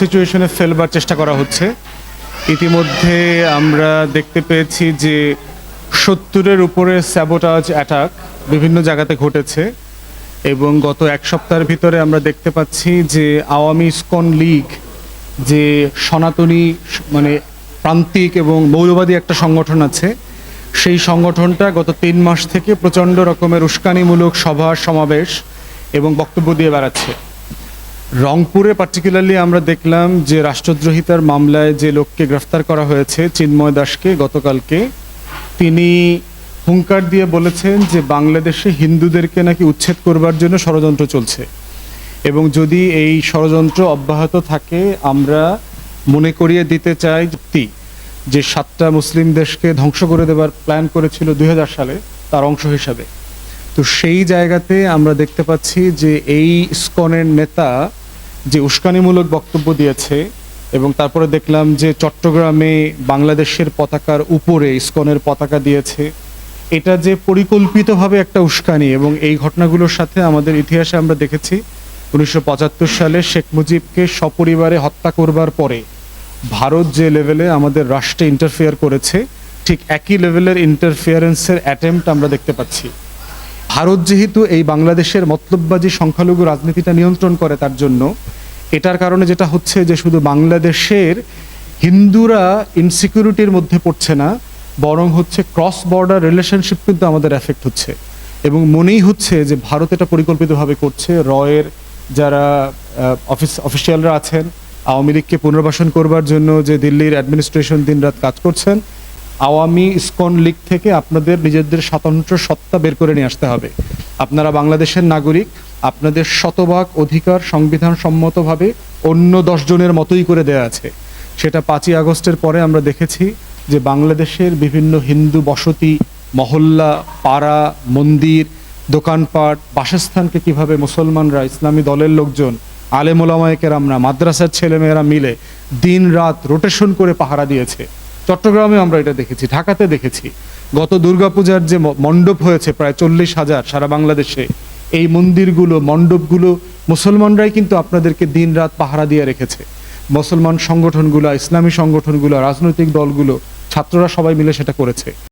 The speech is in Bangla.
সিচুয়েশনে ফেলবার চেষ্টা করা হচ্ছে। ইতিমধ্যে আমরা দেখতে পেয়েছি যে সত্তরের উপরে স্যাবোটাজ অ্যাটাক বিভিন্ন জায়গাতে ঘটেছে এবং গত এক সপ্তাহের ভিতরে আমরা দেখতে পাচ্ছি যে আওয়ামী ইস্কন লীগ যে সনাতনী মানে প্রান্তিক এবং মৌলবাদী একটা সংগঠন আছে, সেই সংগঠনটা গত তিন মাস থেকে প্রচণ্ড রকমের উস্কানিমূলক সভা, সমাবেশ এবং বক্তব্য দিয়ে বেড়াচ্ছে। রংপুরে পার্টিকুলারলি আমরা দেখলাম যে রাষ্ট্রদ্রোহিতার মামলায় যে লোককে গ্রেফতার করা হয়েছে চিন্ময় দাসকে গতকালকে, তিনি হুঙ্কার দিয়ে বলেছেন যে বাংলাদেশে হিন্দুদেরকে নাকি উচ্ছেদ করবার জন্য ষড়যন্ত্র চলছে। এবং যদি এই ষড়যন্ত্র অব্যাহত থাকে, আমরা মনে করিয়ে দিতে চাই যুক্তি যে সাতটা মুসলিম দেশকে ধ্বংস করে দেবার প্ল্যান করেছিল দুই হাজার সালে, তার অংশ হিসাবে। তো সেই জায়গাতে আমরা দেখতে পাচ্ছি যে এই স্কনের নেতা যে উস্কানিমূলক বক্তব্য দিয়েছে এবং তারপরে দেখলাম যে চট্টগ্রামে বাংলাদেশের পতাকার উপরে ইস্কনের পতাকা দিয়েছে, এটা যে পরিকল্পিতভাবে একটা উস্কানি এবং এই ঘটনাগুলোর সাথে আমাদের ইতিহাসে আমরা দেখেছি, উনিশশো পঁচাত্তর সালে শেখ মুজিবকে সপরিবারে হত্যা করবার পরে ভারত যে লেভেলে আমাদের রাষ্ট্রে ইন্টারফেয়ার করেছে, ঠিক একই লেভেলের ইন্টারফিয়ারেন্সের অ্যাটেম্পট আমরা দেখতে পাচ্ছি। ভারত যেহেতু এই বাংলাদেশের মতলববাজি সংখ্যালঘু রাজনীতিটা নিয়ন্ত্রণ করে তার জন্য এটার কারণে যেটা হচ্ছে যে শুধু বাংলাদেশের হিন্দুরা ইনসিকিউরিটির মধ্যে পড়ছে না, বরং হচ্ছে ক্রস বর্ডার রিলেশনশিপ কিন্তু আমাদের এফেক্ট হচ্ছে। এবং মনেই হচ্ছে যে ভারত এটা পরিকল্পিতভাবে করছে। রয়ের যারা অফিস অফিসিয়ালরা আছেন, আওয়ামী লীগকে পুনর্বাসন করবার জন্য যে দিল্লির অ্যাডমিনিস্ট্রেশন দিনরাত কাজ করছেন আওয়ামী ইসকন লীগ থেকে আপনাদের নিজেদের স্বতন্ত্র সত্তা বের করে নিয়ে আসতে হবে। আপনারা বাংলাদেশের নাগরিক, আপনাদের শতভাগ অধিকার সংবিধান সম্মতভাবে অন্য দশ জনের মতোই করে দেয়া আছে। সেটা পাঁচই আগস্টের পরে আমরা দেখেছি যে বাংলাদেশের বিভিন্ন হিন্দু বসতি, মহল্লা, পাড়া, মন্দির, দোকানপাট, বাসস্থানকে কীভাবে মুসলমানরা, ইসলামী দলের লোকজন আলেমোলামায়কের আমরা মাদ্রাসার ছেলেমেয়েরা মিলে দিন রাত রোটেশন করে পাহারা দিয়েছে। চট্টগ্রামে আমরা এটা দেখেছি, ঢাকাতে দেখেছি। গত দুর্গাপূজার যে মণ্ডপ হয়েছে প্রায় চল্লিশ হাজার সারা বাংলাদেশে, এই মন্দিরগুলো, মণ্ডপগুলো মুসলমানরাই কিন্তু আপনাদেরকে দিন রাত পাহারা দিয়ে রেখেছে। মুসলমান সংগঠনগুলো, ইসলামী সংগঠনগুলো, রাজনৈতিক দলগুলো, ছাত্ররা সবাই মিলে সেটা করেছে।